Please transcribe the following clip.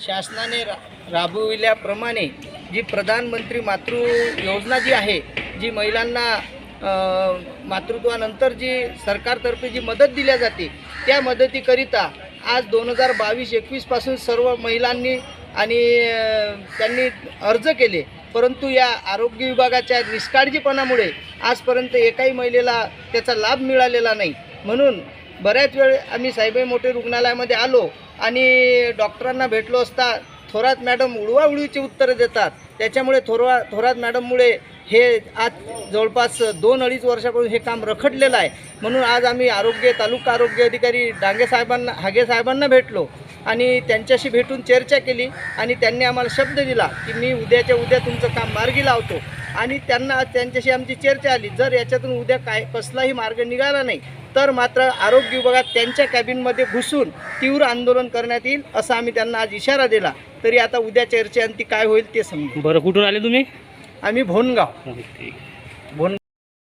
शासनाने रा राबविल्याप्रमाणे जी प्रधानमंत्री मातृ योजना जी आहे जी महिलांना मातृत्वानंतर जी सरकारतर्फे जी मदत दिल्या जाते त्या मदतीकरिता आज दोन हजार बावीस एकवीसपासून सर्व महिलांनी आणि त्यांनी अर्ज केले. परंतु या आरोग्य विभागाच्या निष्काळजीपणामुळे आजपर्यंत एकाही महिलेला त्याचा लाभ मिळालेला नाही. म्हणून बऱ्याच वेळ आम्ही साईबाई मोठे रुग्णालयामध्ये आलो आणि डॉक्टरांना भेटलो असता थोरात मॅडम उडवाउडवीची उत्तरं देतात. त्याच्यामुळे थोरवा थोरात मॅडममुळे हे आज जवळपास दोन अडीच वर्षापासून हे काम रखडलेलं आहे. म्हणून आज आम्ही आरोग्य तालुका आरोग्य अधिकारी डांगे साहेबांना हागे साहेबांना भेटलो. आणि त्यांच्याशी भेटून चर्चा केली आणि त्यांनी आम्हाला शब्द दिला की मी उद्याच्या उद्या तुमचं काम मार्गी लावतो. आणि त्यांना त्यांच्याशी आमची चर्चा आली. जर याच्यातून उद्या काय कसलाही मार्ग निघाला नाही तर मात्र आरोग्य विभागात त्यांच्या कॅबिनमध्ये घुसून तीव्र आंदोलन करण्यात येईल असा आम्ही त्यांना आज इशारा दिला. तरी आता उद्या चर्चेअंती काय होईल ते समजू. बरं कुठून आले तुम्ही? आम्ही भोनगाव. ठीक